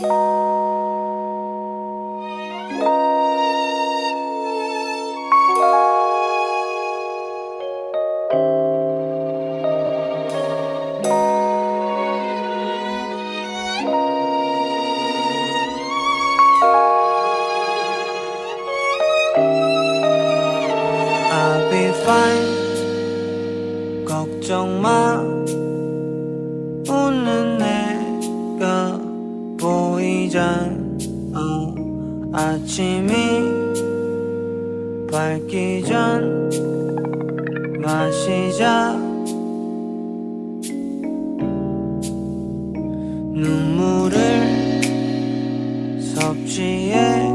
I'll be fine 걱정 마 아침이 밝기 전 마시자 눈물을 섭취해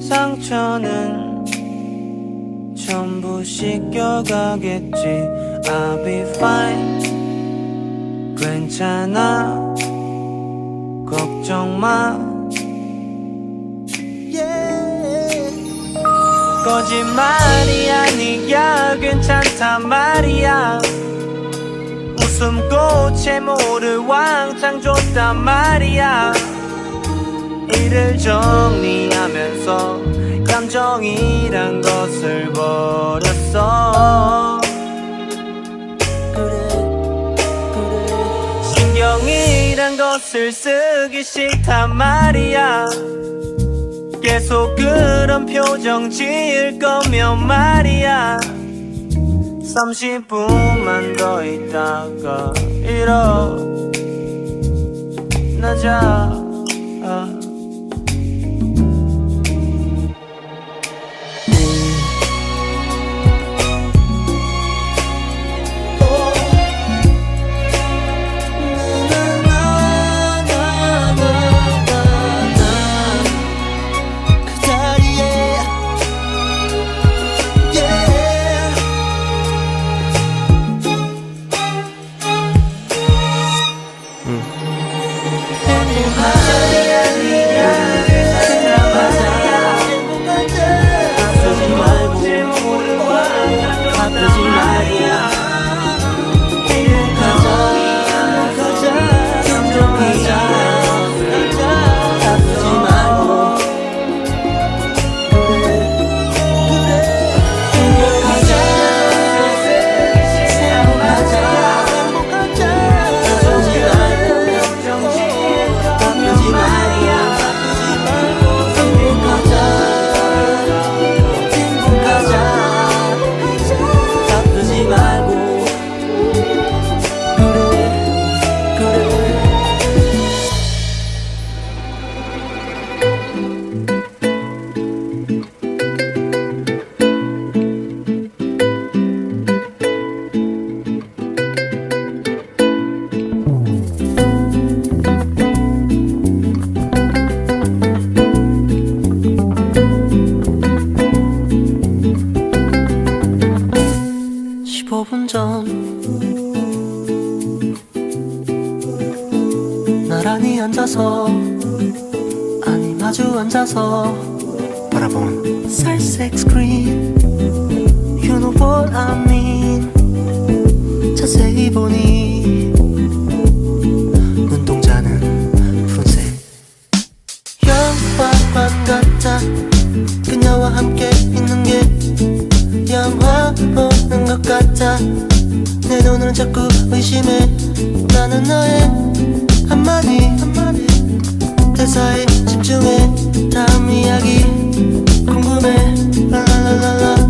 상처는 전부 씻겨가겠지. I'll be fine. 괜찮아. 걱정 마 거짓말이 아니야 괜찮단 말이야. 웃음꽃에 모를 왕창 줬단 말이야. 일을 정리하면서 감정이란 것을 버렸어. 신경이란 것을 쓰기 싫단 말이야 계속 그런 표정 지을 거면 말이야. 30분만 더 있다가 일어 나자 15분 전 나란히 앉아서 아니 마주 앉아서 바라본 살색 스크린 You know what I mean. 보는 것 같아. 내 눈은 자꾸 의심해. 나는 너의 한마디 한마디. 대사에 집중해. 다음 이야기 궁금해. 라라라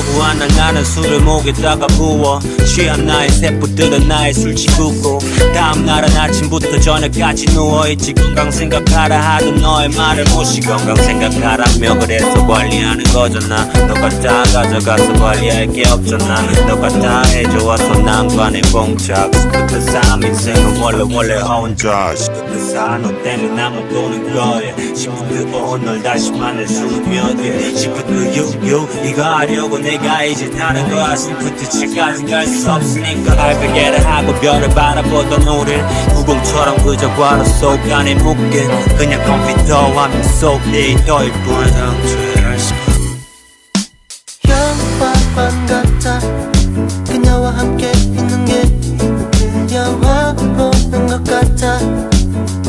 허구한 날 나는 술을 목에다가 부어. 취한 나의 세포들은 나의 술취붓고. 다음날은 아침부터 저녁까지 누워있지. 건강 생각하라 하던 너의 말을 무시. 건강 생각하라며 그래서 관리하는 거잖아 너가 다 가져가서 관리할 게 없잖아 너가 다 해줘와서 난관에 봉착. 스프트 삶 인생은 원래 원래 혼자. 스프트 사너 때문에 나만 보는 거야 시프트 오늘 다시 만날 수몇 개 시프트 유유 이거 하려고 내가 이제 타는 거야 시프트 7까지 갈수 없으니까 알베개를 하고 별을 바라보던 우릴 구공처럼 그저 과로 속 안에 묶인 그냥 컴퓨터 화면 속내 너일 뿐 상처할 수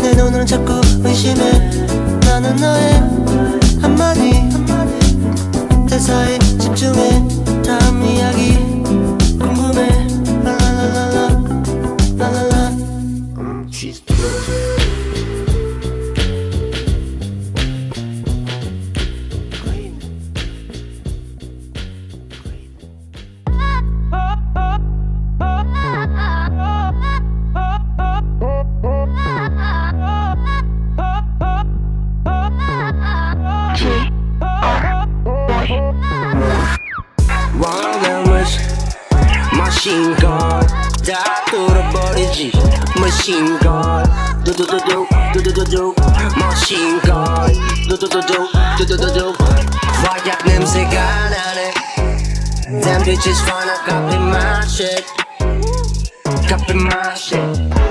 보는 너는 자꾸 의심해 머신건 다 뚫어버리지 머신건 두두두두 두두두두 머신건 두두두두 두두두두 화약 냄새가 나네 Damn bitches wanna copy my shit Copy my shit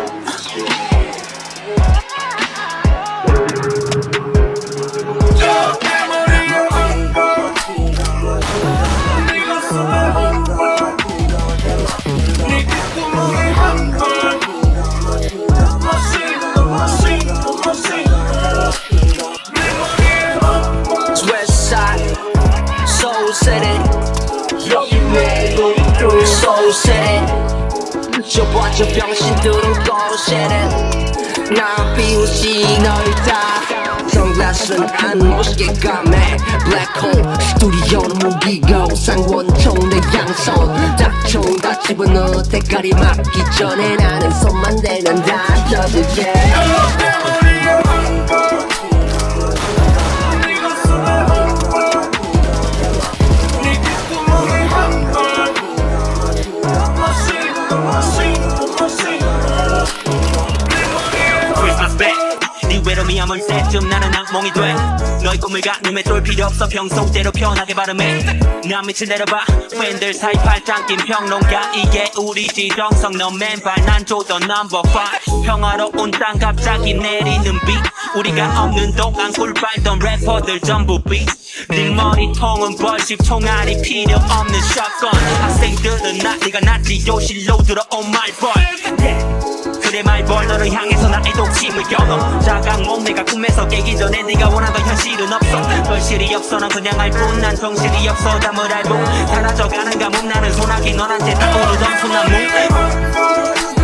저 병신들은 거로 난 비웃이 널다. 선글라스는 안 멋있게 감해. 블랙홀 스튜디오는 무기고 상원총 내 양손. 닥총 다 집어넣어 대가리 맞기 전에 나는 손만 대면 다. 져들게 네 아물 때쯤 나는 악몽이 돼. 너의 꿈을 가늠해 똘 필요 없어. 평소대로 편하게 발음해. 난 밑을 내려봐. 팬들 사이 팔짱 낀 평론가. 이게 우리 지 정성. 넌 맨발 난 조던 넘버 5 평화로운 땅 갑자기 내리는 비 우리가 없는 동안 꿀 빨던 래퍼들 전부 비네 머리통은 벌집 총알이 필요 없는 샷건 학생들은 나이가 낮지. 요실로 들어온 말벌 그래 말벌 너를 향해서 나의 독침을 겨눠. 자각몽 내가 꿈에서 깨기 전에 네가 원하던 현실은 없어. 현실이 없어 넌 그냥 알뿐난 정신이 없어 잠을 알고 사라져가는 가뭄 나는 소나기 넌한테 타오르던 소나무